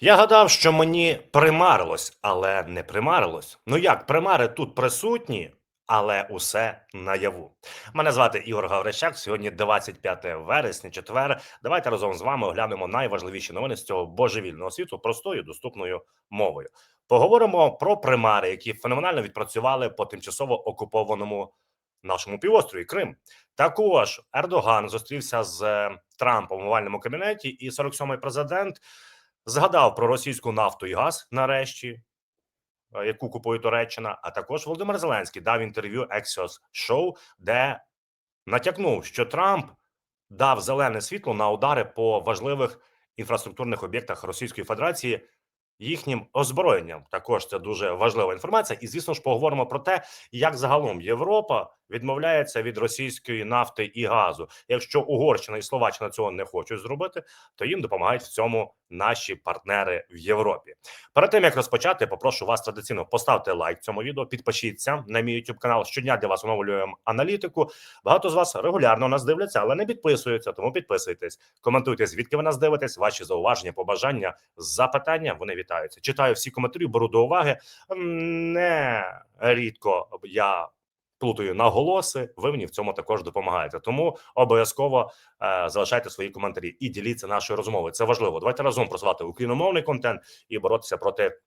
Я гадав, що мені примарилось, але не примарилось. Ну як, примари тут присутні, але усе наяву. Мене звати Ігор Гаврищак. Сьогодні 25 вересня, четвер. Давайте разом з вами оглянемо найважливіші новини з цього божевільного світу простою доступною мовою. Поговоримо про примари, які феноменально відпрацювали по тимчасово окупованому нашому півострові Крим. Також Ердоган зустрівся з Трампом в овальному кабінеті, і 47-й президент згадав про російську нафту і газ нарешті, е, яку купує Туреччина. А також Володимир Зеленський дав інтерв'ю Axios Show, де натякнув, що Трамп дав зелене світло на удари по важливих інфраструктурних об'єктах Російської Федерації. Їхнім озброєнням також це дуже важлива інформація, і звісно ж поговоримо про те, як загалом Європа відмовляється від російської нафти і газу. Якщо Угорщина і Словаччина цього не хочуть зробити, то їм допомагають в цьому наші партнери в Європі. Перед тим як розпочати, попрошу вас традиційно поставити лайк цьому відео, підпишіться на мій YouTube канал. Щодня для вас оновлюємо аналітику. Багато з вас регулярно нас дивляться, але не підписуються. Тому підписуйтесь, коментуйте, звідки ви нас дивитесь. Ваші зауваження, побажання, запитання. Вони вітаються. Читаю всі коментарі, беру до уваги. Не рідко я плутаю наголоси. Ви мені в цьому також допомагаєте. Тому обов'язково е, залишайте свої коментарі і діліться нашою розмовою. Це важливо. Давайте разом просувати україномовний контент і боротися проти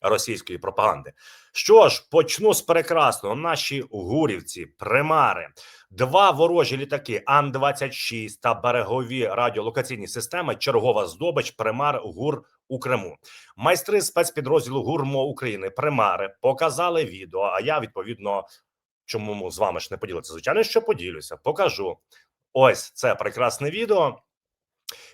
російської пропаганди. Що ж, почну з прекрасного. Наші гурівці, примари, два ворожі літаки Ан-26 та берегові радіолокаційні системи. Чергова здобич, примар ГУР у Криму. Майстри спецпідрозділу ГУРМО України, примари показали відео. А я відповідно чому з вами ж не поділитися? Звичайно, що поділюся, покажу. Ось це прекрасне відео.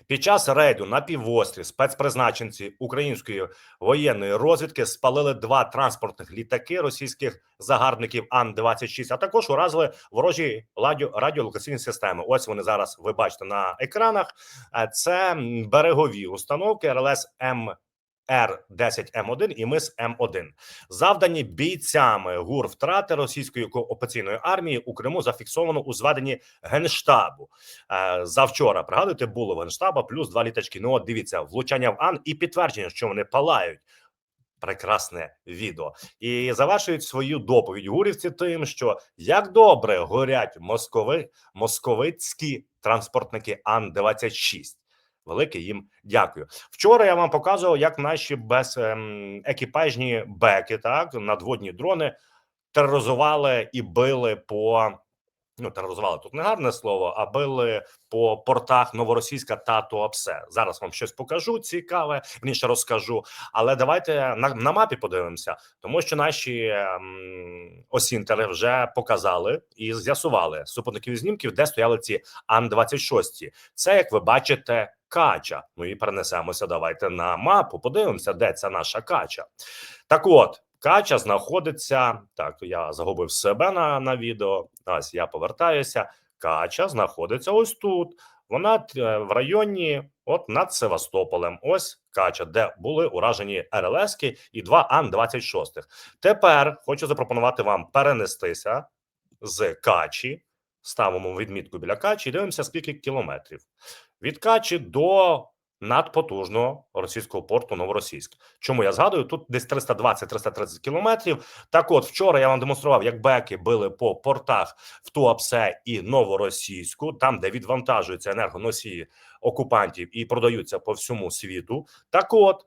Під час рейду на півострів спецпризначенці української воєнної розвідки спалили два транспортних літаки російських загарбників Ан-26, а також уразили ворожі радіо, радіолокаційні системи. Ось вони зараз ви бачите на екранах. Е, Це берегові установки РЛС М. Р-10М1 і мис М1 завдані бійцями ГУР втрати російської окупаційної армії у Криму зафіксовано у зведенні генштабу. Е, завчора пригадуєте, було в генштаба плюс два літачки. Ну, от дивіться, влучання в Ан і підтвердження, що вони палають. Прекрасне відео і завершують свою доповідь гурівці тим, що як добре горять москови московицькі транспортники Ан 26 Велике їм дякую. Вчора я вам показував, як наші безекіпажні беки, так надводні дрони тероризували і били по ну тероризували тут не гарне слово, а били по портах Новоросійська та Туапсе. Зараз вам щось покажу цікаве, вніше розкажу. Але давайте на, на мапі подивимося, тому що наші ем, осінтери вже показали і з'ясували з супутникових знімків, де стояли ці Ан-26. Це як ви бачите. Кача, ну і перенесемося. Давайте на мапу. Подивимося, де ця наша кача. Так, от кача знаходиться. Так, я загубив себе на, на відео. Ось я повертаюся. Кача знаходиться ось тут. Вона е, в районі, от над Севастополем. Ось кача, де були уражені РЛСки і два Ан-26. Тепер хочу запропонувати вам перенестися з качі. Ставимо відмітку біля качі і дивимося, скільки кілометрів від Качі до надпотужного російського порту Новоросійськ. Чому я згадую? Тут десь 320-330 кілометрів. Так, от вчора я вам демонстрував, як беки били по портах в Туапсе і Новоросійську, там де відвантажуються енергоносії окупантів і продаються по всьому світу. Так, от.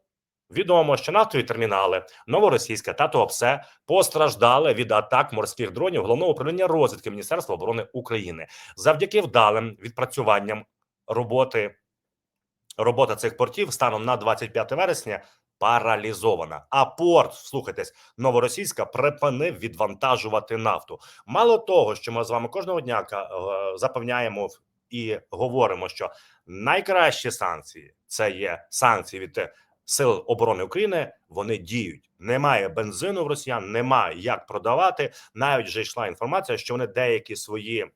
Відомо, що нафтові термінали Новоросійська та Туапсе постраждали від атак морських дронів головного управління розвідки Міністерства оборони України завдяки вдалим відпрацюванням роботи робота цих портів станом на 25 вересня паралізована. А порт, слухайтесь, новоросійська припинив відвантажувати нафту. Мало того, що ми з вами кожного дня е, запевняємо і говоримо, що найкращі санкції це є санкції від е, сил оборони України. Вони діють. Немає бензину в росіян, немає як продавати. Навіть вже йшла інформація, що вони деякі свої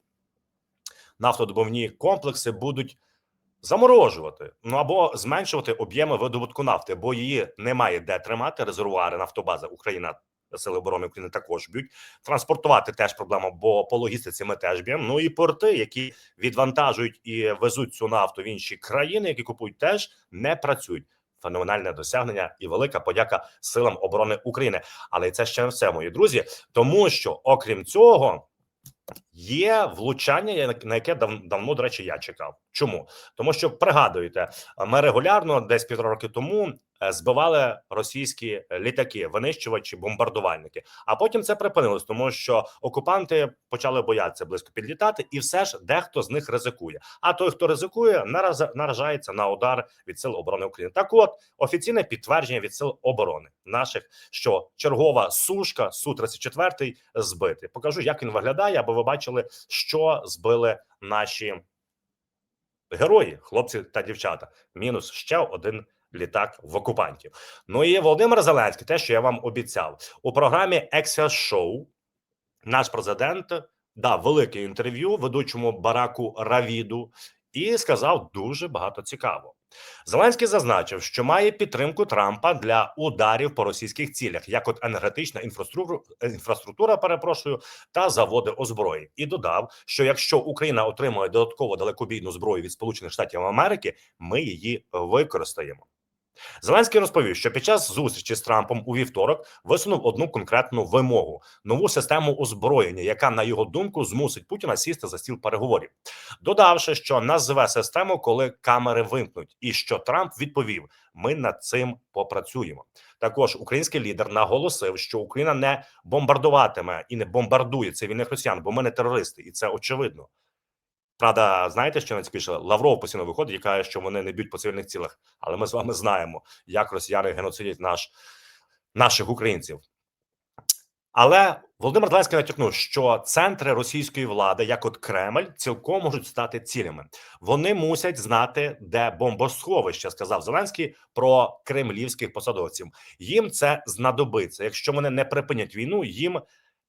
нафтодобувні комплекси будуть заморожувати, ну або зменшувати об'єми видобутку нафти, бо її немає де тримати. Резервуари нафтобаза Україна. Сили оборони України також б'ють транспортувати теж проблема, бо по логістиці ми теж б'ємо. Ну і порти, які відвантажують і везуть цю нафту в інші країни, які купують, теж не працюють. феноменальне досягнення і велика подяка силам оборони України. Але це ще не все, мої друзі, тому що окрім цього. Є влучання, на яке дав, давно, до речі, я чекав. Чому? Тому що пригадуєте, ми регулярно десь півтора роки тому е, збивали російські літаки, винищувачі, бомбардувальники. А потім це припинилось, тому що окупанти почали боятися близько підлітати, і все ж дехто з них ризикує. А той, хто ризикує, наражається на удар від сил оборони України. Так, от офіційне підтвердження від сил оборони наших, що чергова сушка су 34 збитий. Покажу, як він виглядає, аби ви бачили, що збили наші герої, хлопці та дівчата. Мінус ще один літак в окупантів. Ну і Володимир Зеленський, те, що я вам обіцяв у програмі Access Show, наш президент дав велике інтерв'ю ведучому Бараку Равіду і сказав дуже багато цікавого. Зеленський зазначив, що має підтримку Трампа для ударів по російських цілях, як от енергетична інфраструктура, інфраструктура, перепрошую, та заводи озброєнь, і додав, що якщо Україна отримує додатково далекобійну зброю від Сполучених Штатів Америки, ми її використаємо. Зеленський розповів, що під час зустрічі з Трампом у вівторок висунув одну конкретну вимогу: нову систему озброєння, яка на його думку змусить Путіна сісти за стіл переговорів, додавши, що назве систему, коли камери вимкнуть, і що Трамп відповів: ми над цим попрацюємо. Також український лідер наголосив, що Україна не бомбардуватиме і не бомбардує цивільних росіян, бо ми не терористи, і це очевидно. Правда, знаєте, що найцікавіше? Лавров постійно виходить і каже, що вони не б'ють по цивільних цілях. Але ми з вами знаємо, як росіяни геноцидять наш наших українців. Але Володимир Зеленський натякнув, що центри російської влади, як от Кремль, цілком можуть стати цілями. Вони мусять знати, де бомбосховище, сказав Зеленський про кремлівських посадовців. Їм це знадобиться. Якщо вони не припинять війну, їм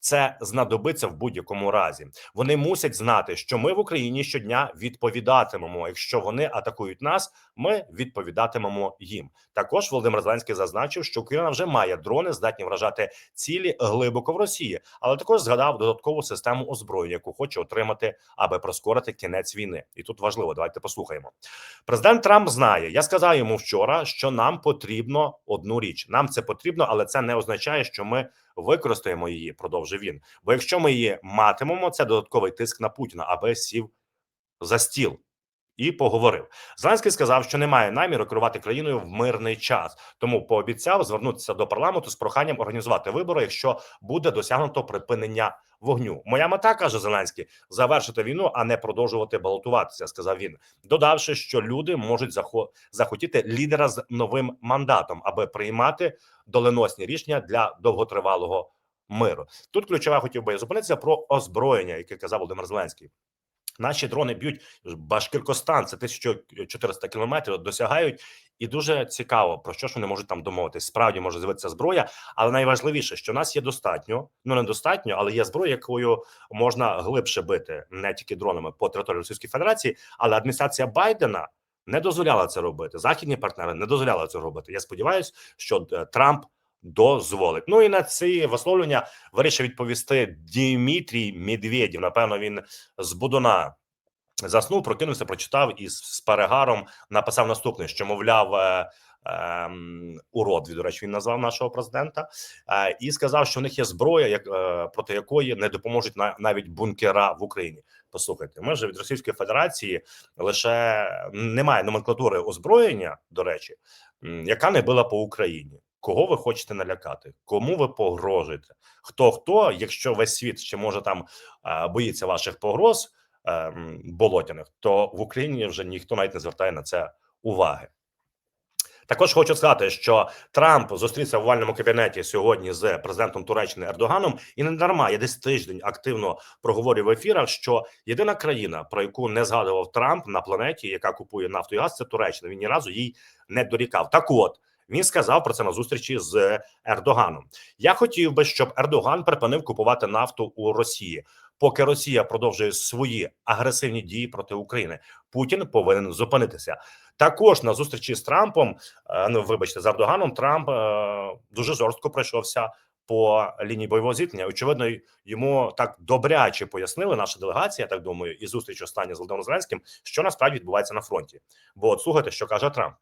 це знадобиться в будь-якому разі. Вони мусять знати, що ми в Україні щодня відповідатимемо. Якщо вони атакують нас, ми відповідатимемо їм. Також Володимир Зеленський зазначив, що Україна вже має дрони, здатні вражати цілі глибоко в Росії, але також згадав додаткову систему озброєння, яку хоче отримати, аби прискорити кінець війни. І тут важливо, давайте послухаємо. Президент Трамп знає. Я сказав йому вчора, що нам потрібно одну річ. Нам це потрібно, але це не означає, що ми використаємо її. Продовжив він. Бо якщо ми її матимемо, це додатковий тиск на Путіна, аби сів за стіл. І поговорив. Зеленський сказав, що немає наміру керувати країною в мирний час, тому пообіцяв звернутися до парламенту з проханням організувати вибори, якщо буде досягнуто припинення вогню. Моя мета каже Зеленський завершити війну, а не продовжувати балотуватися. Сказав він, додавши, що люди можуть захо- захотіти лідера з новим мандатом, аби приймати доленосні рішення для довготривалого миру. Тут ключова хотів би зупинитися про озброєння, яке казав Володимир Зеленський. Наші дрони б'ють Башкиркостан, це 1400 кілометрів, досягають, і дуже цікаво про що ж вони можуть там домовитись. Справді може з'явитися зброя, але найважливіше, що нас є достатньо, ну недостатньо, але є зброя, якою можна глибше бити не тільки дронами по території Російської Федерації, але адміністрація Байдена не дозволяла це робити. Західні партнери не дозволяли це робити. Я сподіваюся, що е, Трамп дозволить. Ну і на ці висловлення вирішив відповісти Дмитрій Медведєв. Напевно, він з Будуна заснув, прокинувся, прочитав і з, перегаром написав наступне: що мовляв. е, ем, урод, до речі, він назвав нашого президента е, і сказав, що в них є зброя, як е, проти якої не допоможуть на, навіть бункера в Україні. Послухайте, ми вже від Російської Федерації лише немає номенклатури озброєння, до речі, яка не била по Україні. Кого ви хочете налякати? Кому ви погрожуєте? Хто хто, якщо весь світ ще може там боїться ваших погроз е, болотяних, то в Україні вже ніхто навіть не звертає на це уваги. Також хочу сказати, що Трамп зустрівся в овальному кабінеті сьогодні з президентом Туреччини Ердоганом, і не дарма я десь тиждень активно проговорюю в ефірах, що єдина країна, про яку не згадував Трамп на планеті, яка купує нафту і газ, це Туреччина. Він ні разу їй не дорікав. Так, от він сказав про це на зустрічі з Ердоганом. Я хотів би, щоб Ердоган припинив купувати нафту у Росії. Поки Росія продовжує свої агресивні дії проти України, Путін повинен зупинитися. Також на зустрічі з Трампом, е, ну вибачте, з Ердоганом, Трамп е, дуже жорстко пройшовся по лінії бойового зіткнення. Очевидно, йому так добряче пояснили наша делегація, я так думаю, і зустріч остання з Володимиром Зеленським, що насправді відбувається на фронті. Бо от слухайте, що каже Трамп.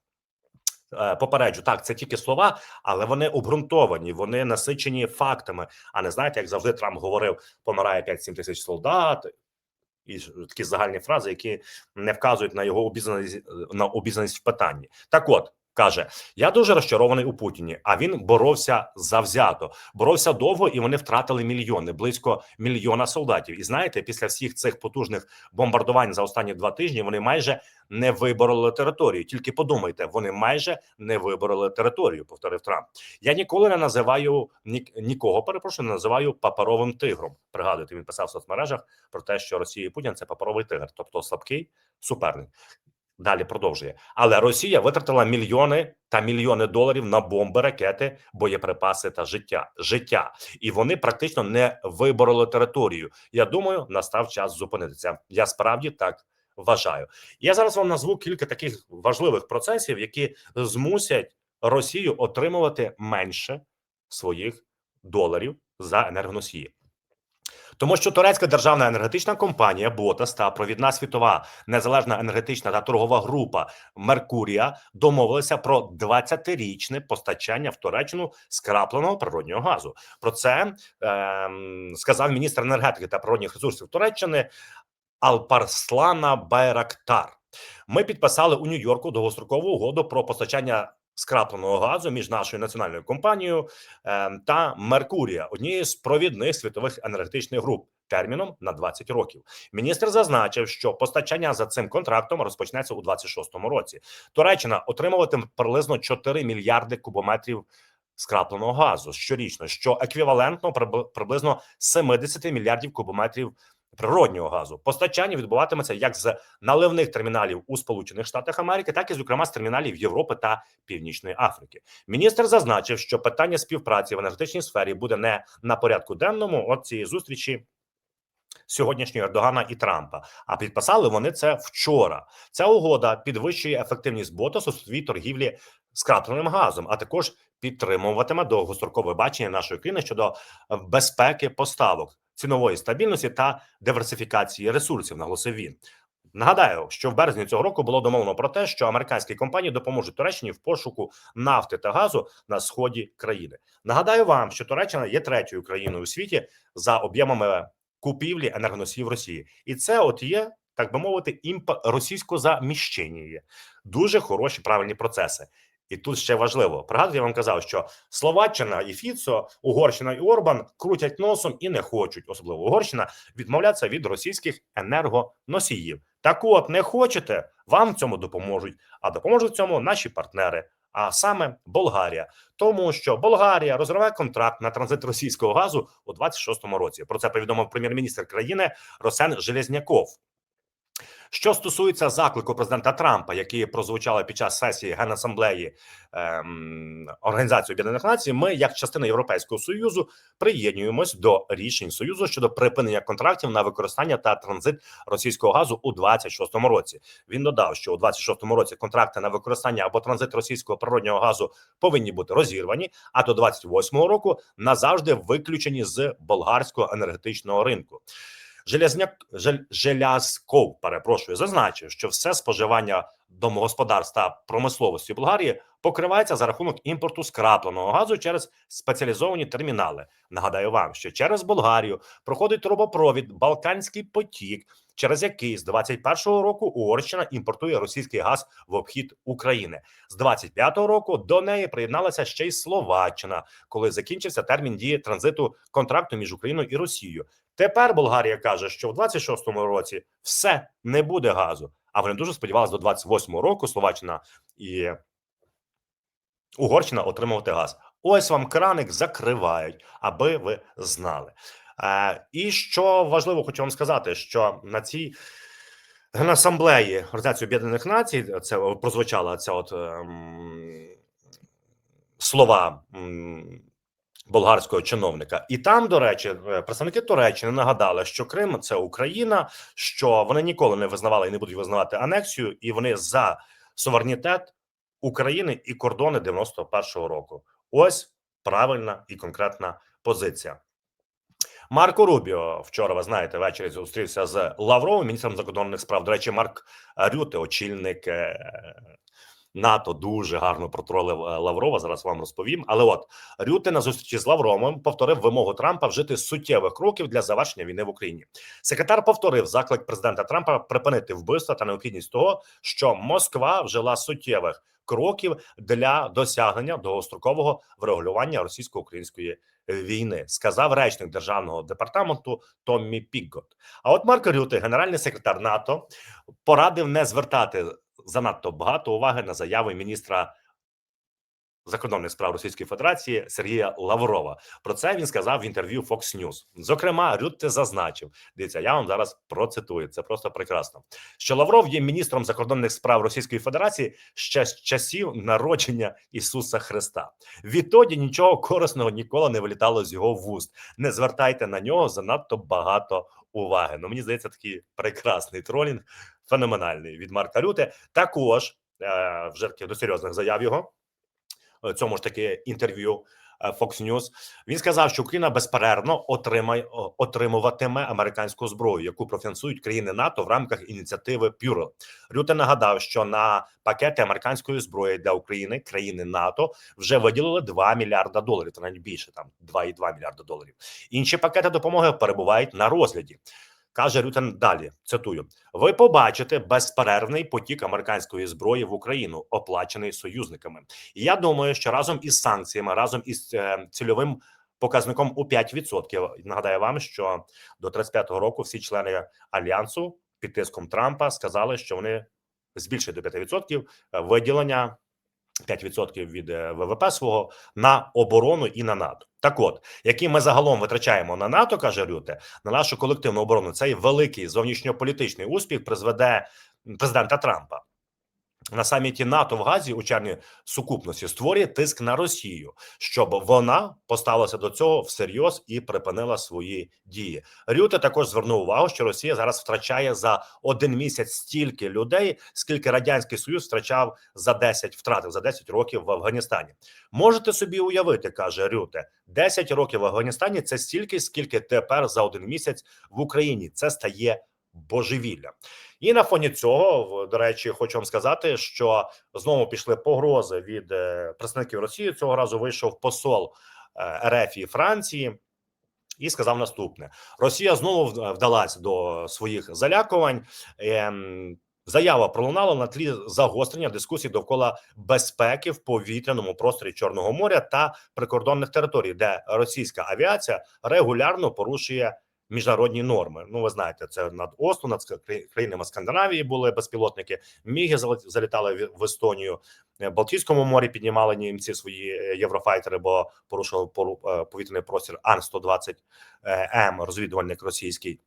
Е, попереджу, так це тільки слова, але вони обґрунтовані, вони насичені фактами. А не знаєте, як завжди Трамп говорив: помирає 5-7 тисяч солдат. І такі загальні фрази, які не вказують на його обізнаність на обізнаність в питанні. Так, от каже: я дуже розчарований у Путіні. А він боровся завзято, боровся довго, і вони втратили мільйони, близько мільйона солдатів. І знаєте, після всіх цих потужних бомбардувань за останні два тижні вони майже не вибороли територію. Тільки подумайте, вони майже не вибороли територію. Повторив Трамп. Я ніколи не називаю ні, нікого. Перепрошую, не називаю паперовим тигром. Пригадуєте, він писав в соцмережах про те, що Росія і Путін це паперовий тигр, тобто слабкий суперник. Далі продовжує, але Росія витратила мільйони та мільйони доларів на бомби, ракети, боєприпаси та життя. Життя, і вони практично не вибороли територію. Я думаю, настав час зупинитися. Я справді так вважаю. Я зараз вам назву кілька таких важливих процесів, які змусять Росію отримувати менше своїх доларів за енергоносії. Тому що турецька державна енергетична компанія Ботас та провідна світова незалежна енергетична та торгова група Меркурія домовилися про 20-річне постачання в Туреччину скрапленого природнього газу. Про це ем, сказав міністр енергетики та природних ресурсів Туреччини Алпарслана Байрактар. Ми підписали у Нью-Йорку довгострокову угоду про постачання скрапленого газу між нашою національною компанією е, та Меркурія, однією з провідних світових енергетичних груп, терміном на 20 років. Міністр зазначив, що постачання за цим контрактом розпочнеться у 26-му році. Туреччина отримуватиме приблизно 4 мільярди кубометрів скрапленого газу щорічно, що еквівалентно приблизно 70 мільярдів кубометрів природнього газу. Постачання відбуватиметься як з наливних терміналів у Сполучених Штатах Америки, так і зокрема з терміналів Європи та Північної Африки. Міністр зазначив, що питання співпраці в енергетичній сфері буде не на порядку денному от цієї зустрічі. Сьогоднішнього Ердогана і Трампа, а підписали вони це вчора. Ця угода підвищує ефективність ботасу у світовій торгівлі скрапленим газом, а також підтримуватиме довгострокове бачення нашої країни щодо безпеки поставок цінової стабільності та диверсифікації ресурсів. Наголосив він. Нагадаю, що в березні цього року було домовлено про те, що американські компанії допоможуть Туреччині в пошуку нафти та газу на сході країни. Нагадаю вам, що Туреччина є третьою країною у світі за об'ємами купівлі енергоносіїв Росії, і це от є так би мовити, імп російсько-заміщення дуже хороші правильні процеси. І тут ще важливо пригадую, я вам казав, що Словаччина і Фіцо, Угорщина і Орбан крутять носом і не хочуть, особливо Угорщина, відмовлятися від російських енергоносіїв. Так, от не хочете, вам в цьому допоможуть. А допоможуть в цьому наші партнери. А саме Болгарія, тому що Болгарія розриває контракт на транзит російського газу у 26-му році. Про це повідомив прем'єр-міністр країни Росен Железняков. Що стосується заклику президента Трампа, які прозвучали під час сесії генасамблеї ем, Організації Об'єднаних Націй, ми, як частина Європейського союзу, приєднуємось до рішень союзу щодо припинення контрактів на використання та транзит російського газу у 26-му році. Він додав, що у 26-му році контракти на використання або транзит російського природнього газу повинні бути розірвані, а до 28-го року назавжди виключені з болгарського енергетичного ринку. Железняк Жель, Желязков, перепрошую, зазначив, що все споживання домогосподарств та промисловості Болгарії покривається за рахунок імпорту скрапленого газу через спеціалізовані термінали. Нагадаю вам, що через Болгарію проходить трубопровід Балканський потік, через який з 21-го року Угорщина імпортує російський газ в обхід України. З 25-го року до неї приєдналася ще й Словаччина, коли закінчився термін дії транзиту контракту між Україною і Росією. Тепер Болгарія каже, що в 26-му році все не буде газу. А вони дуже сподівалися до 28-го року Словаччина і Угорщина отримувати газ. Ось вам краник закривають, аби ви знали. Е, І що важливо, хочу вам сказати, що на цій генасамблеї Організації Об'єднаних Націй це прозвучала ця от ем, слова. Болгарського чиновника, і там, до речі, е, представники Туреччини нагадали, що Крим це Україна, що вони ніколи не визнавали і не будуть визнавати анексію, і вони за суверенітет України і кордони 91-го року. Ось правильна і конкретна позиція. Марко Рубіо вчора ви знаєте ввечері зустрівся з Лавровим міністром закордонних справ. До речі, Марк Рюте, очільник е, НАТО дуже гарно протролив е, Лаврова. Зараз вам розповім. Але от Рюте на зустрічі з Лавровим повторив вимогу Трампа вжити суттєвих кроків для завершення війни в Україні. Секретар повторив заклик президента Трампа припинити вбивства та необхідність того, що Москва вжила суттєвих кроків для досягнення довгострокового врегулювання російсько-української війни, сказав речник державного департаменту Томмі Піггот. А от Марко Рюте, генеральний секретар НАТО, порадив не звертати занадто багато уваги на заяви міністра закордонних справ Російської Федерації Сергія Лаврова. Про це він сказав в інтерв'ю Fox News. Зокрема, Рютте зазначив: дивіться, я вам зараз процитую. Це просто прекрасно. Що Лавров є міністром закордонних справ Російської Федерації ще з часів народження Ісуса Христа. Відтоді нічого корисного ніколи не вилітало з його вуст. Не звертайте на нього занадто багато уваги. Ну мені здається, такий прекрасний тролінг, феноменальний від Марка Рюте. Також е, вже до серйозних заяв його е, цьому ж таки інтерв'ю е, Fox News, Він сказав, що Україна безперервно отримає отримуватиме американську зброю, яку профінансують країни НАТО в рамках ініціативи Пюро. Рюте нагадав, що на пакети американської зброї для України країни НАТО вже виділили 2 мільярда доларів, та навіть більше там 2,2 мільярда доларів. Інші пакети допомоги перебувають на розгляді. Каже Рютен далі. Цитую: ви побачите безперервний потік американської зброї в Україну, оплачений союзниками. І я думаю, що разом із санкціями, разом із е, цільовим показником у 5%, Нагадаю вам, що до 35-го року всі члени альянсу під тиском Трампа сказали, що вони збільшать до 5% виділення 5% від е, ВВП свого на оборону і на НАТО. Так, от які ми загалом витрачаємо на НАТО, каже Рюте, на нашу колективну оборону, цей великий зовнішньополітичний успіх призведе президента Трампа на саміті НАТО в Газі у червні сукупності створює тиск на Росію, щоб вона поставилася до цього всерйоз і припинила свої дії. Рюте також звернув увагу, що Росія зараз втрачає за один місяць стільки людей, скільки радянський союз втрачав за 10, втратив за 10 років в Афганістані. Можете собі уявити, каже Рюте, 10 років в Афганістані це стільки, скільки тепер за один місяць в Україні. Це стає божевілля. І на фоні цього, до речі, хочу вам сказати, що знову пішли погрози від е, представників Росії. Цього разу вийшов посол е, РФ і Франції. І сказав наступне: Росія знову вдалась до своїх залякувань. Ем, заява пролунала на тлі загострення дискусій довкола безпеки в повітряному просторі Чорного моря та прикордонних територій, де російська авіація регулярно порушує міжнародні норми. Ну, ви знаєте, це над Осло, над країнами Скандинавії були безпілотники. Міги залітали в Естонію, в Балтійському морі піднімали німці свої е, єврофайтери, бо порушував е, повітряний простір Ан 120 М розвідувальник російський.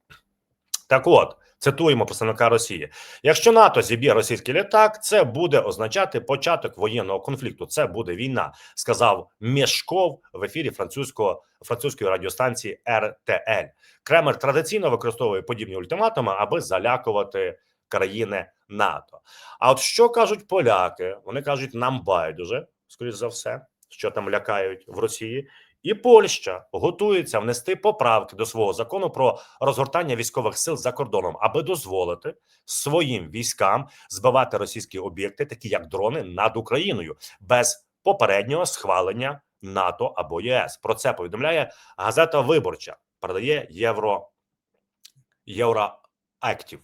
Так, от цитуємо представника Росії: якщо НАТО зіб'є російський літак, це буде означати початок воєнного конфлікту. Це буде війна, сказав Мєшков в ефірі французького французької радіостанції РТЛ. Кремль традиційно використовує подібні ультиматуми, аби залякувати країни НАТО. А от що кажуть поляки? Вони кажуть, нам байдуже, скоріш за все, що там лякають в Росії, і Польща готується внести поправки до свого закону про розгортання військових сил за кордоном, аби дозволити своїм військам збивати російські об'єкти, такі як дрони, над Україною, без попереднього схвалення НАТО або ЄС. Про це повідомляє газета Виборча. Передає Євро Євроактів.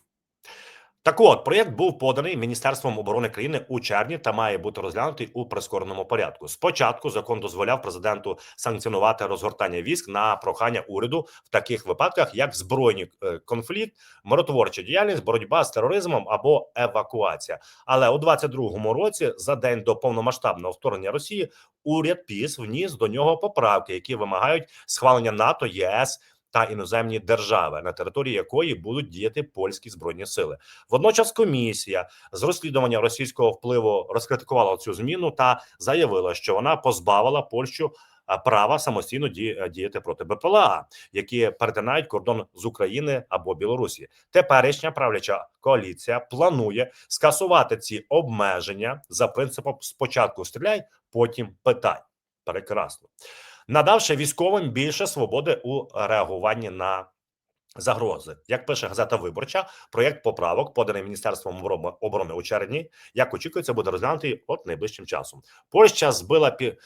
Так, от проєкт був поданий Міністерством оборони країни у червні та має бути розглянутий у прискореному порядку. Спочатку закон дозволяв президенту санкціонувати розгортання військ на прохання уряду в таких випадках, як збройний е, конфлікт, миротворча діяльність, боротьба з тероризмом або евакуація. Але у 22-му році, за день до повномасштабного вторгнення Росії, уряд ПІС вніс до нього поправки, які вимагають схвалення НАТО ЄС та іноземні держави, на території якої будуть діяти польські збройні сили. Водночас комісія з розслідування російського впливу розкритикувала цю зміну та заявила, що вона позбавила Польщу. Права самостійно діяти проти БПЛА, які перетинають кордон з України або Білорусі. Теперішня правляча коаліція планує скасувати ці обмеження за принципом спочатку стріляй, потім питай. Прекрасно надавши військовим більше свободи у реагуванні на загрози. Як пише газета Виборча, проєкт поправок, поданий Міністерством оборони у червні, як очікується, буде розглянутий от найближчим часом. Польща збила пі-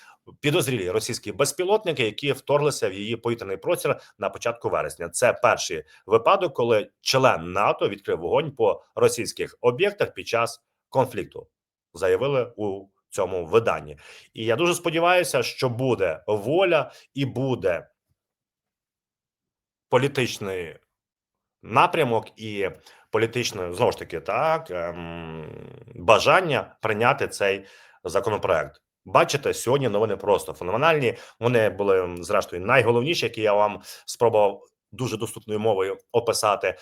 підозрілі російські безпілотники, які вторглися в її повітряний простір на початку вересня. Це перший випадок, коли член НАТО відкрив вогонь по російських об'єктах під час конфлікту. Заявили у цьому виданні. І я дуже сподіваюся, що буде воля і буде політичний напрямок і політичне знову ж таки так ем, бажання прийняти цей законопроект. Бачите, сьогодні новини просто феноменальні. Вони були зрештою найголовніші, які я вам спробував дуже доступною мовою описати.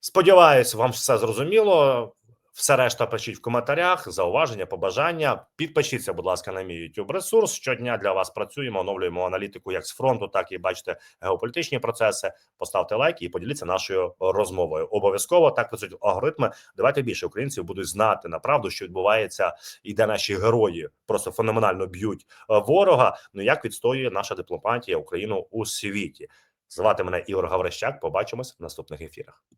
Сподіваюсь, вам все зрозуміло. Все решта пишіть в коментарях, зауваження, побажання. Підпишіться, будь ласка, на мій YouTube ресурс. Щодня для вас працюємо, оновлюємо аналітику як з фронту, так і бачите геополітичні процеси. Поставте лайк і поділіться нашою розмовою. Обов'язково так працюють алгоритми. Давайте більше українців будуть знати на правду, що відбувається, і де наші герої просто феноменально б'ють е, ворога. Ну як відстоює наша дипломатія Україну у світі? Звати мене Ігор Гаврищак. Побачимось в наступних ефірах.